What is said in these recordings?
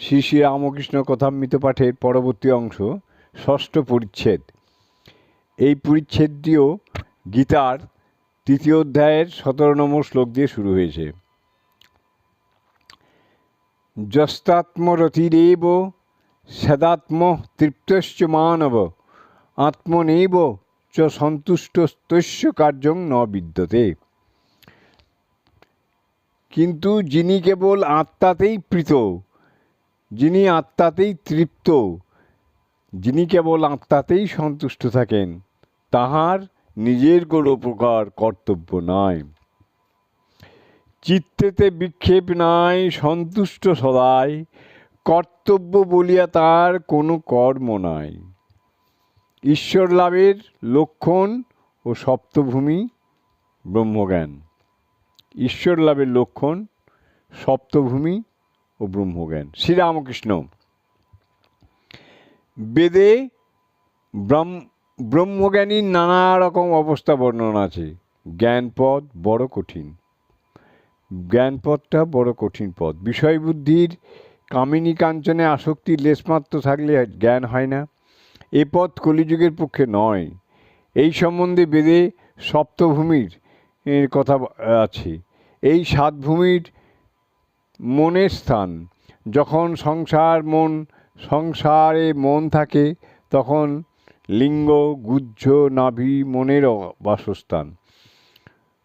শ্রী শ্রী রামকৃষ্ণ কথামৃত পাঠের পরবর্তী অংশ, ষষ্ঠ পরিচ্ছেদ। এই পরিচ্ছেদটিও গীতার তৃতীয় অধ্যায়ের সতেরো নম্বর শ্লোক দিয়ে শুরু হয়েছে। যস্তাত্মরতিরেব সদাত্ম তৃপ্তশ্চ মানব, আত্মনেব চ সন্তুষ্ট সন্তুষ্টস্তস্য কার্যং ন বিদ্যতে। কিন্তু যিনি কেবল আত্মাতেই প্রীত যিনি আত্মাতেই তৃপ্ত, যিনি কেবল আত্মাতেই সন্তুষ্ট থাকেন, তাহার নিজের কোনো প্রকার কর্তব্য নয় চিত্তেতে বিক্ষেপ নাই, সন্তুষ্ট সদাই, কর্তব্য বলিয়া তার কোনো কর্ম নাই। ঈশ্বর লাভের লক্ষণ ও সপ্তভূমি ব্রহ্মজ্ঞান। ঈশ্বর লাভের লক্ষণ, সপ্তভূমি ও ব্রহ্মজ্ঞান। শ্রীরামকৃষ্ণ বেদে ব্রহ্ম ব্রহ্মজ্ঞানীর নানা রকম অবস্থা বর্ণনা আছে। জ্ঞানপদ বড় কঠিন। জ্ঞানপদটা বড় কঠিন পদ। বিষয় বুদ্ধির কামিনী কাঞ্চনে আসক্তি লেশমাত্র থাকলে জ্ঞান হয় না। এ পথ কলিযুগের পক্ষে নয়। এই সম্বন্ধে বেদে সপ্তভূমির কথা আছে। এই সাত ভূমির মনের স্থান। যখন সংসার মন, সংসারে মন থাকে, তখন লিঙ্গ গুজ্জ নাভি মনের বাসস্থান।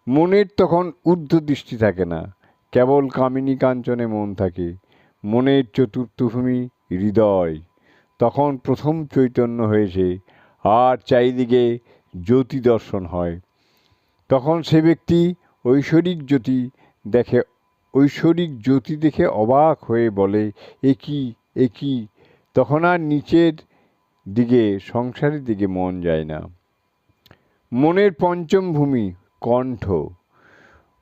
মনের তখন ঊর্ধ্ব দৃষ্টি থাকে না, কেবল কামিনী কাঞ্চনে মন থাকে। মনের চতুর্থ ভূমি হৃদয়। তখন প্রথম চৈতন্য হয়েছে, আর চারিদিকে জ্যোতি দর্শন হয়। তখন সে ব্যক্তি ঐশ্বরিক জ্যোতি দেখে ঐশ্বরিক জ্যোতি দেখে অবাক হয়ে বলে, এ কি এ কি? তখন আর নিচের দিকে, সংসারের দিকে মন যায় না। মনের পঞ্চম ভূমি, কণ্ঠ।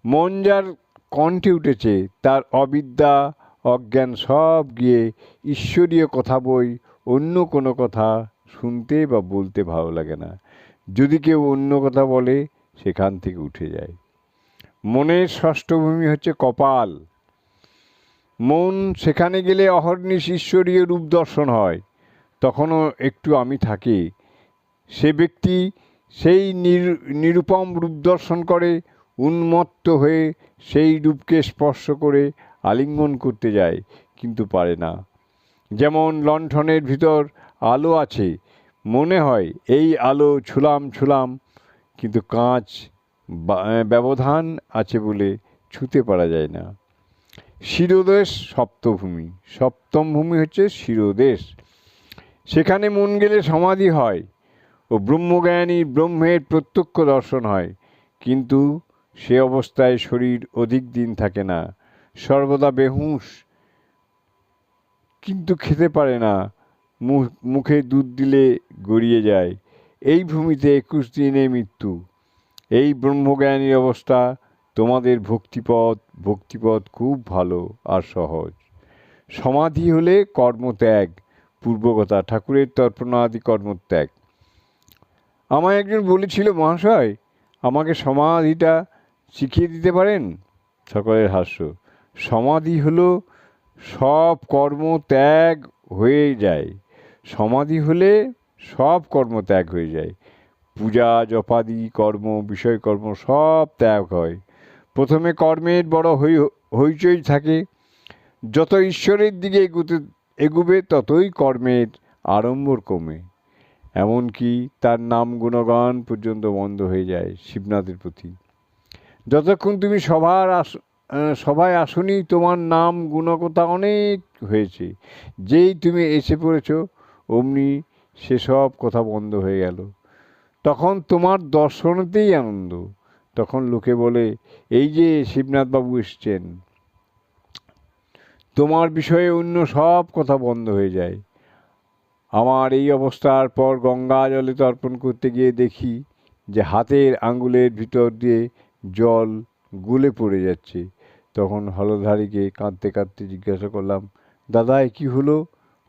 মন যার কণ্ঠে উঠেছে, তার অবিদ্যা, অজ্ঞান সব গিয়ে ঈশ্বরীয় কথা বই, অন্য কোনো কথা শুনতে বা বলতে ভালো লাগে না। যদি কেউ অন্য কথা বলে, সেখান থেকে উঠে যায়। মনের ষষ্ঠ ভূমি হচ্ছে কপাল। মন সেখানে গেলে অহর্নিশ ঈশ্বরীয় রূপ দর্শন হয়, তখনও একটু আমি থাকি। সে ব্যক্তি সেই নিরুপম রূপ দর্শন করে, উন্মত্ত হয়ে সেই রূপকে স্পর্শ করে আলিঙ্গন করতে যায়, কিন্তু পারে না। যেমন লণ্ঠনের ভিতর আলো আছে, মনে হয় এই আলো ছুলাম ছুলাম, কিন্তু কাঁচ ব্যবধান আছে বলে ছুতে পারা যায় না। শিরোদেশ সপ্তভূমি। সপ্তম ভূমি হচ্ছে শিরোদেশ। সেখানে মন গেলে সমাধি হয় ও ব্রহ্মজ্ঞানী ব্রহ্মের প্রত্যক্ষ দর্শন হয়। কিন্তু সে অবস্থায় শরীর অধিক দিন থাকে না। সর্বদা বেহুশ। কিন্তু খেতে পারে না। মুখে দুধ দিলে গড়িয়ে যায়। এই ভূমিতে একুশ দিনে মৃত্যু। এই ব্রহ্মজ্ঞানীর অবস্থা তোমাদের ভক্তিপথ ভক্তিপথ খুব ভালো আর সহজ। সমাধি হলে কর্মত্যাগ, পূর্বকথা, ঠাকুরের তর্পণাদি কর্মত্যাগ। আমায় একজন বলেছিল, মহাশয়, আমাকে সমাধিটা শিখিয়ে দিতে পারেন? সকলের হাস্য। সমাধি হলো সব কর্ম ত্যাগ হয়ে যায়। সমাধি হলে সব কর্ম ত্যাগ হয়ে যায়। পূজা, জপাদি, কর্ম, বিষয়কর্ম সব ত্যাগ হয়। প্রথমে কর্মের বড় হই, হইচই থাকে। যত ঈশ্বরের দিকে এগুতে, এগুবে, ততই কর্মের আড়ম্বর কমে। এমনকি তার নাম গুণগান পর্যন্ত বন্ধ হয়ে যায় শিবনাথের প্রতি। যতক্ষণ তুমি সবার আস সবাই আসনি, তোমার নাম গুণকতা অনেক হয়েছে। যেই তুমি এসে পড়েছ, অমনি সেসব কথা বন্ধ হয়ে গেল। তখন তোমার দর্শনতেই আনন্দ। তখন লোকে বলে, এই যে শিবনাথবাবু এসছেন, তোমার বিষয়ে অন্য সব কথা বন্ধ হয়ে যায়। আমার এই অবস্থার পর গঙ্গা জলে তর্পণ করতে গিয়ে দেখি যে হাতের আঙ্গুলের ভিতর দিয়ে জল গুলে পড়ে যাচ্ছে। তখন হলধারীকে কাঁদতে কাঁদতে জিজ্ঞাসা করলাম, দাদা, এ কী হলো?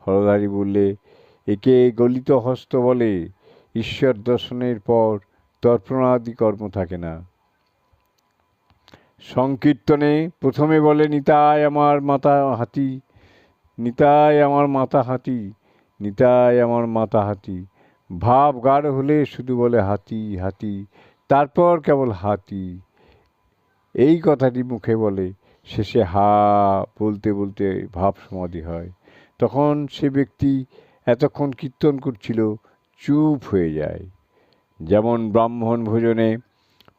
হলধারী বললে, একে গলিত হস্ত বলে। ঈশ্বর দর্শনের পর তর্পণাদি কর্ম থাকে না। সংকীর্তনে প্রথমে বলে নিতায় আমার মাতা হাতি, নিতাই আমার মাথা হাতি, নিতাই আমার মাথা হাতি। ভাব গাঢ় হলে শুধু বলে, হাতি হাতি। তারপর কেবল, হাতি। এই কথাটি মুখে বলে, শেষে, হা বলতে বলতে ভাব সমাধি হয়। তখন সে ব্যক্তি এতক্ষণ কীর্তন করছিল চুপ হয়ে যায়। যেমন ব্রাহ্মণ ভোজনে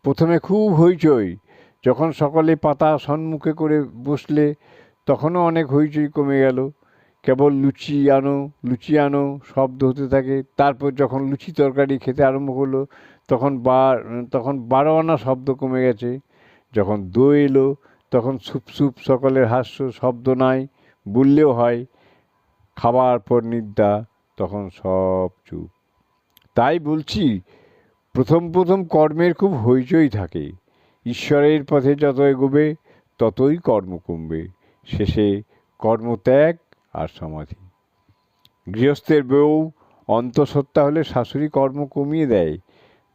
প্রথমে খুব হইচই, যখন সকলে পাতা সম্মুখে করে বসলে তখনও অনেক হইচই কমে গেল। কেবল লুচি আনো লুচি আনো শব্দ হতে থাকে। তারপর যখন লুচি তরকারি খেতে আরম্ভ করল, তখন বার, তখন বারো আনা শব্দ কমে গেছে। যখন দই এলো, তখন সুপ সুপ সকলের হাস্য শব্দ নাই, বললেও হয়, খাবার পর নিদ্রা, তখন সব চুপ। তাই বলছি, প্রথম প্রথম কর্মের খুব হইচই থাকে। ঈশ্বরের পথে যত এগোবে, ততই কর্ম কমবে। শেষে কর্মত্যাগ আর সমাধি। গৃহস্থের বউ অন্তঃসত্ত্বা হলে শাশুড়ি কর্ম কমিয়ে দেয়।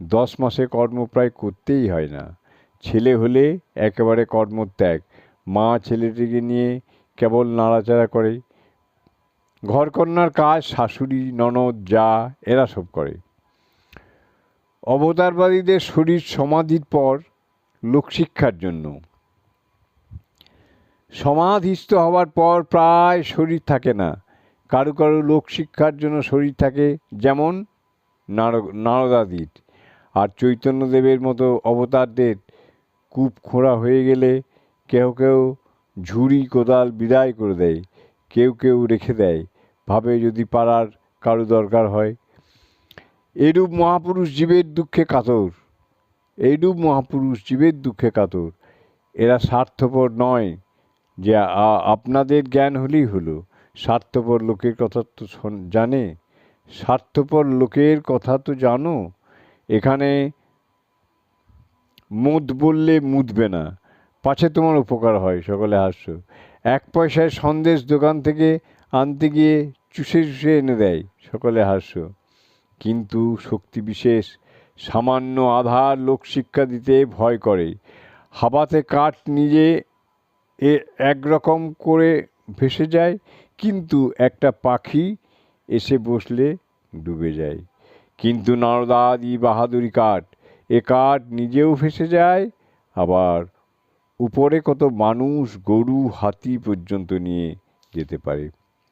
দশ মাসে কর্ম প্রায় করতেই হয় না। ছেলে হলে একেবারে কর্মত্যাগ। মা ছেলেটিকে নিয়ে কেবল নাড়াচাড়া করে। ঘরকন্যার কাজ শাশুড়ি, ননদ, যা, এরা সব করে। অবতারবাদীদের শরীর সমাধির পর লোকশিক্ষার জন্য। সমাধিস্থ হওয়ার পর প্রায় শরীর থাকে না। কারও কারও লোকশিক্ষার জন্য শরীর থাকে যেমন নার- নারদাদির। আর চৈতন্যদেবের মতো অবতারদের কূপ খোঁড়া হয়ে গেলে কেউ কেউ ঝুড়ি, কোদাল বিদায় করে দেয়, কেউ কেউ রেখে দেয়। ভাবে যদি পাড়ার কারও দরকার হয় এরূপ মহাপুরুষ জীবের দুঃখে কাতর। এইরূপ মহাপুরুষ জীবের দুঃখে কাতর। এরা স্বার্থপর নয়, যে আপনাদের জ্ঞান হলেই হলো। স্বার্থপর লোকের কথা তো জানে। স্বার্থপর লোকের কথা তো জানো। এখানে মুদ বললে মুদবে না। পাছে তোমার উপকার হয়, সকলে হাস্য। এক পয়সায় সন্দেশ দোকান থেকে আনতে গিয়ে চুষে চুষে এনে দেয়, সকলে হাস্য। কিন্তু শক্তি বিশেষ, সামান্য আধার লোকশিক্ষা দিতে ভয় করে। হাবাতে কাঠ নিজে এ একরকম করে ভেসে যায়, কিন্তু একটা পাখি এসে বসলে ডুবে যায়। কিন্তু নারদাদি বাহাদুরি কাঠ, এ কাঠ নিজেও ভেসে যায়, আবার উপরে কত মানুষ গরু, হাতি পর্যন্ত নিয়ে যেতে পারে।